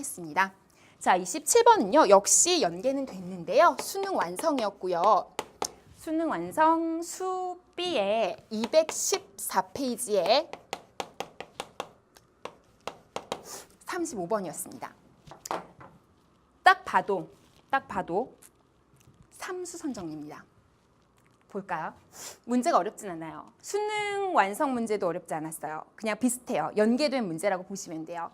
하겠습니다. 자, 이 17번은요. 역시 연계는 됐는데요. 수능 완성이었고요. 수능 완성 수 B의 214페이지에 35번이었습니다. 딱 봐도 딱 봐도 삼수 선정입니다. 볼까요? 문제가 어렵진 않아요. 수능 완성 문제도 어렵지 않았어요. 그냥 비슷해요. 연계된 문제라고 보시면 돼요.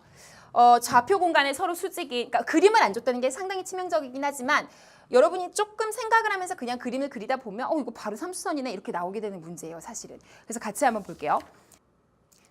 어, 좌표 공간에 서로 수직이, 그러니까 그림을 안 줬다는 게 상당히 치명적이긴 하지만 여러분이 조금 생각을 하면서 그냥 그림을 그리다 보면 어 이거 바로 삼수선이네 이렇게 나오게 되는 문제예요, 사실은. 그래서 같이 한번 볼게요.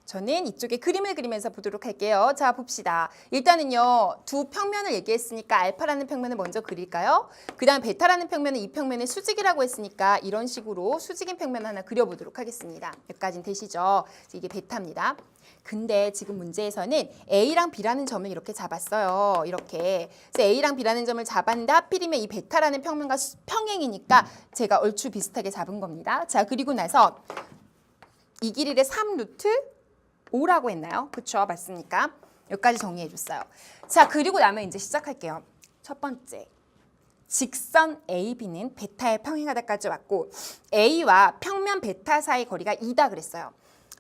저는 이쪽에 그림을 그리면서 보도록 할게요. 자, 봅시다. 일단은요, 두 평면을 얘기했으니까 알파라는 평면을 먼저 그릴까요? 그 다음 베타라는 평면은 이 평면의 수직이라고 했으니까 이런 식으로 수직인 평면 하나 그려보도록 하겠습니다. 여기까지는 되시죠? 이게 베타입니다. 근데 지금 문제에서는 A랑 B라는 점을 이렇게 잡았어요. 이렇게. 그래서 A랑 B라는 점을 잡았는데 하필이면 이 베타라는 평면과 수- 평행이니까 제가 얼추 비슷하게 잡은 겁니다. 자, 그리고 나서 이 길이를 3루트 5라고 했나요? 그쵸? 맞습니까? 여기까지 정리해 줬어요. 자, 그리고 나면 이제 시작할게요. 첫 번째. 직선 AB는 베타에 평행하다까지 왔고 A와 평면 베타 사이 거리가 2다 그랬어요.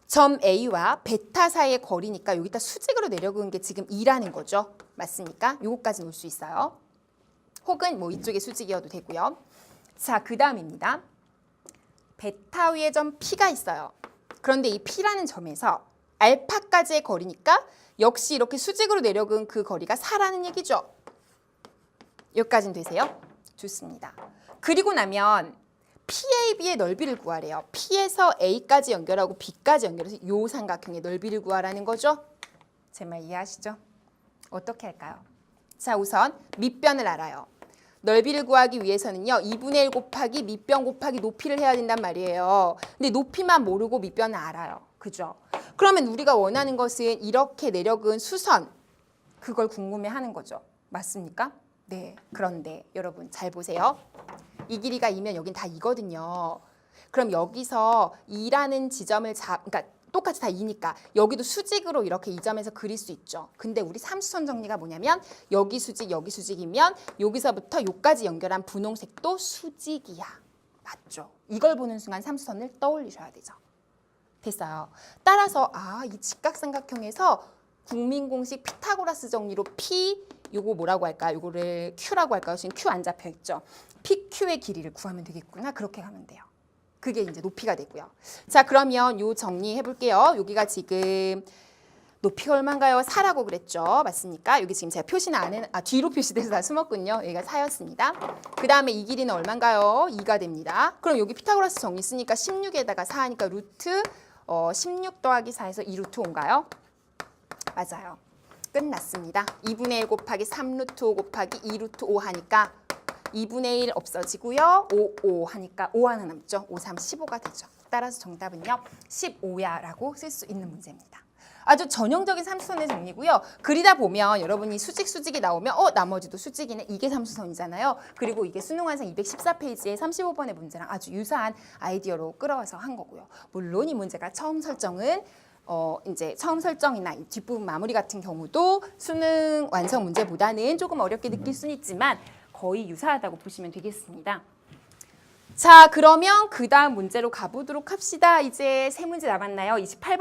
점 A와 베타 사이의 거리니까 여기다 수직으로 내려그은 게 지금 2라는 거죠. 맞습니까? 요거까지 놓을 수 있어요. 혹은 뭐 이쪽에 수직이어도 되고요. 자, 그 다음입니다. 베타 위에 점 P가 있어요. 그런데 이 P라는 점에서 알파까지의 거리니까 역시 이렇게 수직으로 내려근 그 거리가 4라는 얘기죠. 여기까지는 되세요? 좋습니다. 그리고 나면 PAB의 넓이를 구하래요. P에서 A까지 연결하고 B까지 연결해서 요 삼각형의 넓이를 구하라는 거죠. 제 말 이해하시죠? 어떻게 할까요? 자, 우선 밑변을 알아요. 넓이를 구하기 위해서는요. 2분의 1 곱하기 밑변 곱하기 높이를 해야 된단 말이에요. 근데 높이만 모르고 밑변을 알아요. 그죠? 그러면 우리가 원하는 것은 이렇게 내려근 수선 그걸 궁금해하는 거죠. 맞습니까? 네. 그런데 여러분 잘 보세요. 이 길이가 2면 여긴 다 2거든요. 그럼 여기서 2라는 지점을 잡 그러니까 똑같이 다 2니까 여기도 수직으로 이렇게 이 점에서 그릴 수 있죠. 근데 우리 삼수선 정리가 뭐냐면 여기 수직 여기 수직이면 여기서부터 여기까지 연결한 분홍색도 수직이야. 맞죠? 이걸 보는 순간 삼수선을 떠올리셔야 되죠. 됐어요. 따라서 아, 이 직각삼각형에서 국민 공식 피타고라스 정리로 P 요거 뭐라고 할까? 요거를 Q라고 할까요? 지금 Q 안 잡혀 있죠. PQ의 길이를 구하면 되겠구나. 그렇게 가면 돼요. 그게 이제 높이가 되고요. 자, 그러면 요 정리해 볼게요. 여기가 지금 높이가 얼마인가요? 4라고 그랬죠. 맞습니까? 여기 지금 제가 표시는 안 해, 아, 뒤로 표시돼서 다 숨었군요. 여기가 4였습니다. 그 다음에 이 길이는 얼마인가요? 2가 됩니다. 그럼 여기 피타고라스 정리 쓰니까 16에다가 4 하니까 루트 어, 16 더하기 4에서 2루트 5인가요? 맞아요. 끝났습니다. 2분의 1 곱하기 3루트 5 곱하기 2루트 5 하니까 2분의 1 없어지고요. 5, 5 하니까 5 하나 남죠. 5, 3, 15가 되죠. 따라서 정답은요. 15야라고 쓸 수 있는 문제입니다. 아주 전형적인 삼수선의 정리고요. 그리다 보면 여러분이 수직 수직이 나오면 어 나머지도 수직이네. 이게 삼수선이잖아요. 그리고 이게 수능 완성 214페이지의 35번의 문제랑 아주 유사한 아이디어로 끌어와서 한 거고요. 물론 이 문제가 처음 설정은 어 이제 처음 설정이나 이 뒷부분 마무리 같은 경우도 수능 완성 문제보다는 조금 어렵게 느낄 수는 있지만 거의 유사하다고 보시면 되겠습니다. 자, 그러면 그 다음 문제로 가보도록 합시다. 이제 세 문제 남았나요? 28번